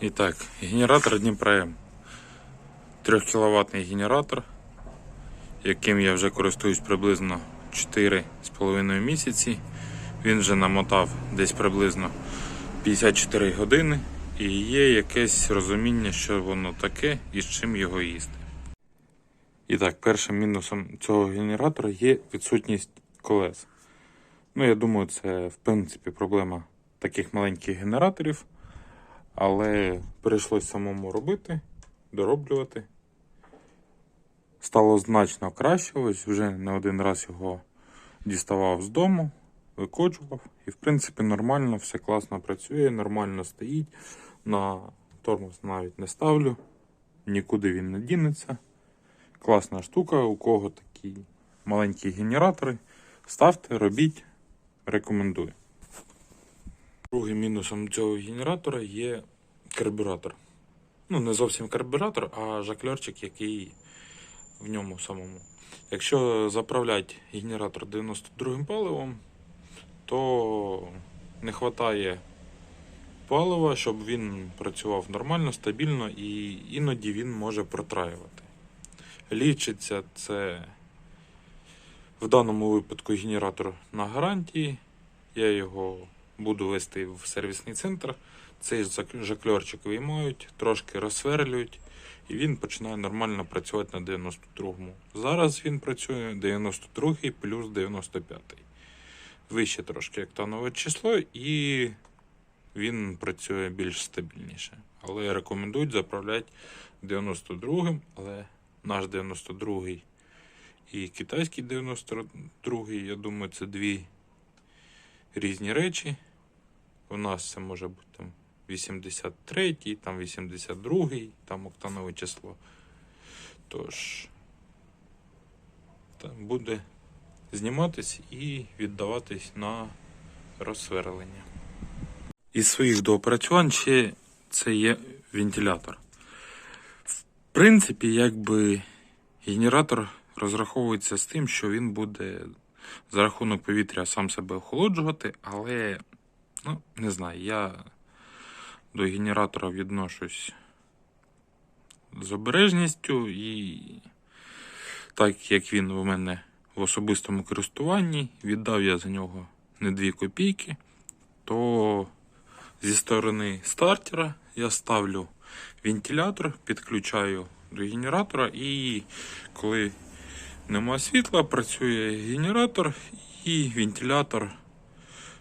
І так, генератор Дніпра-М. 3 кВт генератор, яким я вже користуюсь приблизно 4,5 місяці. Він вже намотав десь приблизно 54 години і є якесь розуміння, що воно таке і з чим його їсти. І так, першим мінусом цього генератора є відсутність колес. Ну, я думаю, це в принципі проблема таких маленьких генераторів. Але прийшлось самому робити, дороблювати. Стало значно краще. Ось вже не один раз його діставав з дому, викочував. І, в принципі, нормально, все класно працює, нормально стоїть. На тормоз навіть не ставлю, нікуди він не дінеться. Класна штука, у кого такі маленькі генератори. Ставте, робіть, рекомендую. Другим мінусом цього генератора є карбюратор. Ну, не зовсім карбюратор, а жаклерчик, який в ньому самому. Якщо заправляти генератор 92 паливом, то не вистачає палива, щоб він працював нормально, стабільно і іноді він може протраювати. Лічиться це в даному випадку генератор на гарантії. Я його буду вести в сервісний центр. Цей жакльорчик виймають, трошки розсверлюють, і він починає нормально працювати на 92-му. Зараз він працює 92-й плюс 95-й. Вище трошки октанове число, і він працює більш стабільніше. Але рекомендують заправляти 92-м, але наш 92-й і китайський 92-й, я думаю, це дві різні речі. У нас це може бути там 83, там 82, там октанове число. Тож там буде зніматись і віддаватись на розсверлення. Із своїх доопрацювань ще це є вентилятор. В принципі, якби генератор розраховується з тим, що він буде за рахунок повітря сам себе охолоджувати, але ну, не знаю, я до генератора відношусь з обережністю і так як він у мене в особистому користуванні, віддав я за нього не 2 копійки, то зі сторони стартера я ставлю вентилятор, підключаю до генератора і коли нема світла, працює генератор і вентилятор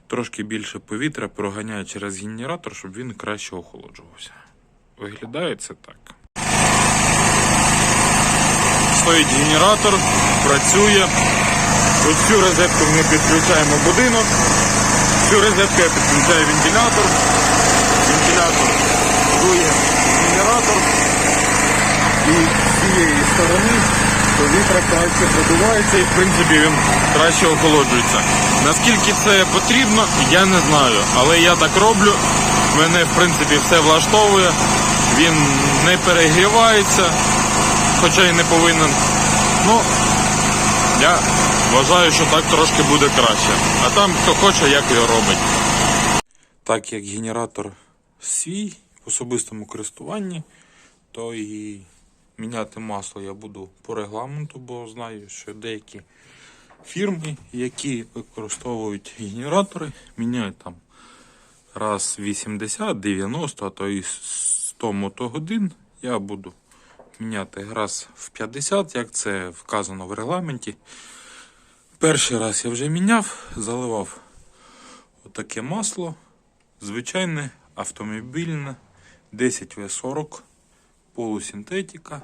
трошки більше повітря проганяє через генератор, щоб він краще охолоджувався. Виглядає це так. Стоїть генератор, працює. Ось цю розетку ми підключаємо будинок. Цю розетку я підключаю вентилятор. Вентилятор дує генератор. І з цієї сторони повітря краще продувається і в принципі він краще охолоджується. Наскільки це потрібно, я не знаю. Але я так роблю. Мене в принципі все влаштовує. Він не перегрівається, хоча й не повинен. Ну, я вважаю, що так трошки буде краще. А там хто хоче, як його робить. Так як генератор свій в особистому користуванні, то і міняти масло я буду по регламенту, бо знаю, що деякі фірми, які використовують генератори, міняють там раз 80, 90, а то і 100 мотогодин. Я буду міняти раз в 50, як це вказано в регламенті. Перший раз я вже міняв, заливав отаке масло, звичайне автомобільне 10В40 полусинтетика.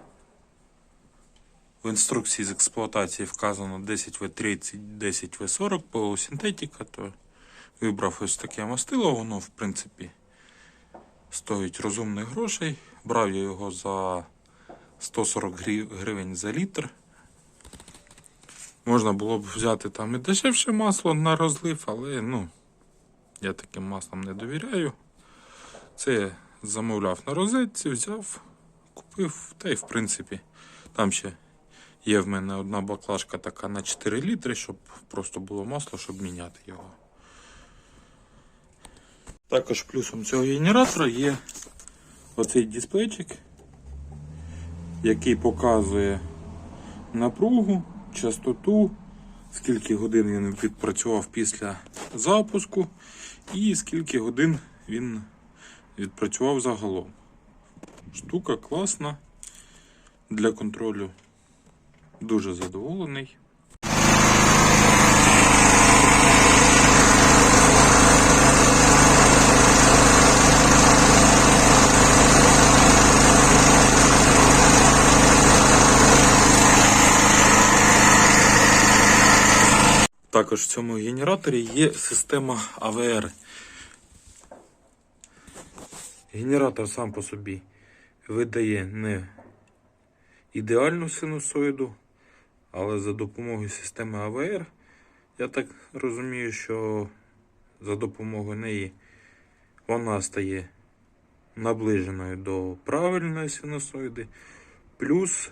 В інструкції з експлуатації вказано 10В30, 10В40 полусинтетика, то вибрав ось таке мастило, воно в принципі стоїть розумних грошей. Брав я його за 140 гривень за літр. Можна було б взяти там і дешевше масло на розлив, але ну, я таким маслом не довіряю. Це замовляв на розетці, взяв, купив, та й в принципі там ще є в мене одна баклажка така на 4 літри, щоб просто було масло, щоб міняти його. Також плюсом цього генератора є оцей дисплейчик, який показує напругу, частоту, скільки годин він відпрацював після запуску і скільки годин він відпрацював загалом. Штука класна для контролю. Дуже задоволений. Також в цьому генераторі є система АВР. Генератор сам по собі видає не ідеальну синусоїду, але за допомогою системи АВР, я так розумію, що за допомогою неї вона стає наближеною до правильної синусоїди, плюс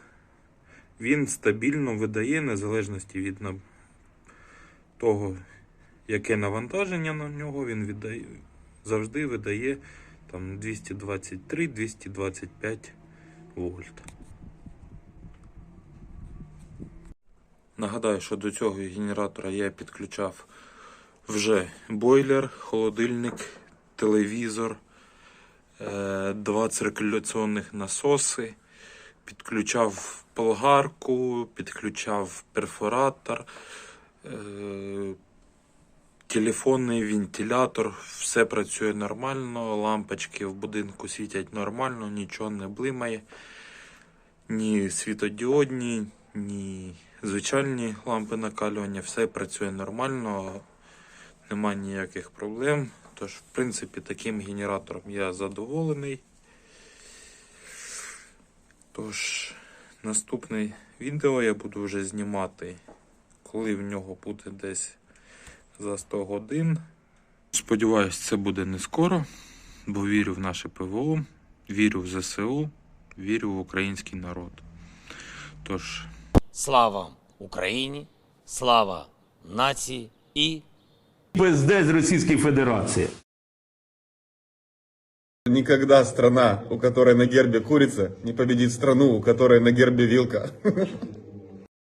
він стабільно видає незалежності від того, яке навантаження на нього, він віддає, завжди видає там 223-225 вольт. Нагадаю, що до цього генератора я підключав вже бойлер, холодильник, телевізор, е, два циркуляційних насоси, підключав болгарку, підключав перфоратор, е, телефонний вентилятор, все працює нормально, лампочки в будинку світять нормально, нічого не блимає. Ні світодіодні, ні звичайні лампи накалювання, все працює нормально, немає ніяких проблем. Тож, в принципі, таким генератором я задоволений. Тож, наступне відео я буду вже знімати, коли в нього буде десь за 100 годин. Сподіваюсь, це буде не скоро, бо вірю в наше ПВО, вірю в ЗСУ, вірю в український народ. Тож, Слава Україні, слава нації і ПСД з Російської Федерації. Никогда страна, у которой на гербе курица, не победит страну, у которой на гербе вилка.